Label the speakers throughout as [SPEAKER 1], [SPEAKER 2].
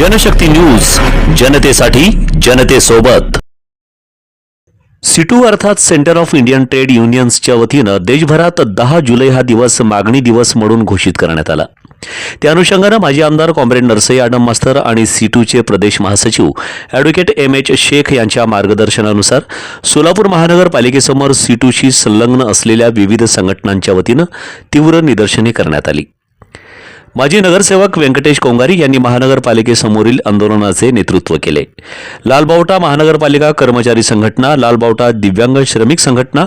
[SPEAKER 1] Janshakti news जनतेसाठी जनतेसोबत. सिटू अर्थात सेंटर ऑफ इंडियन ट्रेड युनियन्सच्या वतीनं देशभरात दहा जुलै हा दिवस मागणी दिवस म्हणून घोषित करण्यात आला. त्या अनुषंगानं माजी आमदार कॉम्रेड नरसई आडम मास्तर आणि सिटूचे प्रदेश महासचिव ॲडव्होकेट एम एच शेख यांच्या मार्गदर्शनानुसार सोलापूर महानगरपालिकेसमोर सिटूशी संलग्न असलेल्या विविध संघटनांच्या वतीनं तीव्र निदर्शने करण्यात आली. माजी नगरसेवक व्यंकटेश कोंगारी यांनी महानगरपालिकेसमोरील आंदोलनाचे नेतृत्व केले. लालबावटा महानगरपालिका कर्मचारी संघटना लालबावटा दिव्यांग श्रमिक संघटना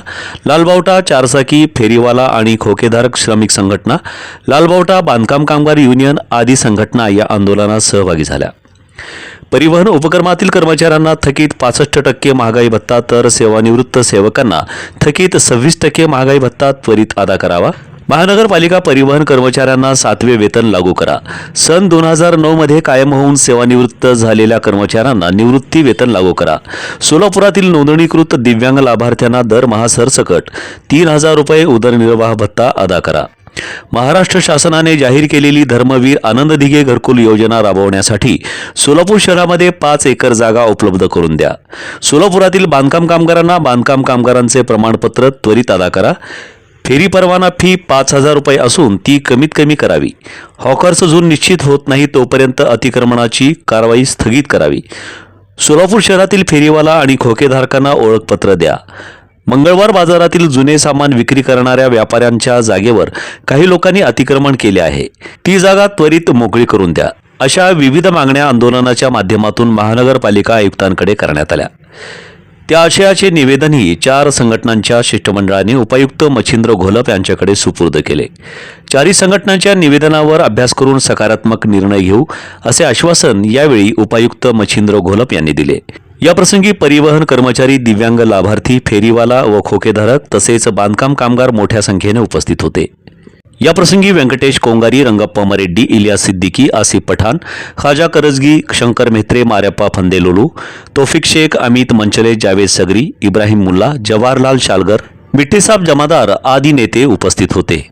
[SPEAKER 1] लालबावटा चारचाकी फेरीवाला आणि खोकेधारक श्रमिक संघटना लालबावटा बांधकाम कामगार युनियन आदी संघटना या आंदोलनात सहभागी झाल्या. परिवहन उपक्रमातील कर्मचाऱ्यांना थकीत पासष्ट टक्के महागाई भत्ता तर सेवानिवृत्त सेवकांना थकीत सव्वीस टक्के महागाई भत्ता त्वरित अदा करावा. महानगरपालिका परिवहन कर्मचाऱ्यांना सातवे वेतन लागू करा. सन दोन हजार नऊ मध्ये कायम होऊन सेवानिवृत्त झालेल्या कर्मचाऱ्यांना निवृत्ती वेतन लागू करा. सोलापुरातील नोंदणीकृत दिव्यांग लाभार्थ्यांना दरमहा सरसकट तीन हजार रुपये उदरनिर्वाह भत्ता अदा करा. महाराष्ट्र शासनाने जाहीर केलेली धर्मवीर आनंद दिघे घरकुल योजना राबवण्यासाठी सोलापूर शहरामध्ये पाच एकर जागा उपलब्ध करून द्या. सोलापुरातील बांधकाम कामगारांना बांधकाम कामगारांचे प्रमाणपत्र त्वरित अदा करा. फेरी परवाना फी पाच हजार रुपये असून ती कमीत कमी करावी. हॉकर्स झोन निश्चित होत नाही तोपर्यंत अतिक्रमणाची कारवाई स्थगित करावी. सोलापूर शहरातील फेरीवाला आणि खोकेधारकांना ओळखपत्र द्या. मंगळवार बाजारातील जुने सामान विक्री करणाऱ्या व्यापाऱ्यांच्या जागेवर काही लोकांनी अतिक्रमण केले आहे. ती जागा त्वरित मोकळी करून द्या. अशा विविध मागण्या आंदोलनाच्या माध्यमातून महानगरपालिका आयुक्तांकडे करण्यात आल्या. त्या आशयाचे निवेदनही चार संघटनांच्या शिष्टमंडळाने उपायुक्त मच्छिंद्र घोलप यांच्याकडे सुपूर्द केले. चारही संघटनांच्या निवेदनावर अभ्यास करून सकारात्मक निर्णय घेऊ असे आश्वासन यावेळी उपायुक्त मच्छिंद्र घोलप यांनी दिले. याप्रसंगी परिवहन कर्मचारी दिव्यांग लाभार्थी फेरीवाला व खोकेधारक तसेच बांधकाम कामगार मोठ्या संख्येने उपस्थित होते. याप्रसंगी व्यंकटेश कोंगारी रंगप्पा मरेड्डी इलिया सिद्दीकी आसिफ पठाण खाजा करजगी शंकर मेहत्रे मार्याप्पा फंदेलोलू तोफिक शेख अमित मंचले जावेद सगरी इब्राहिम मुल्ला जवाहरलाल शालगर मिट्टीसाब जमादार आदी नेते उपस्थित होते।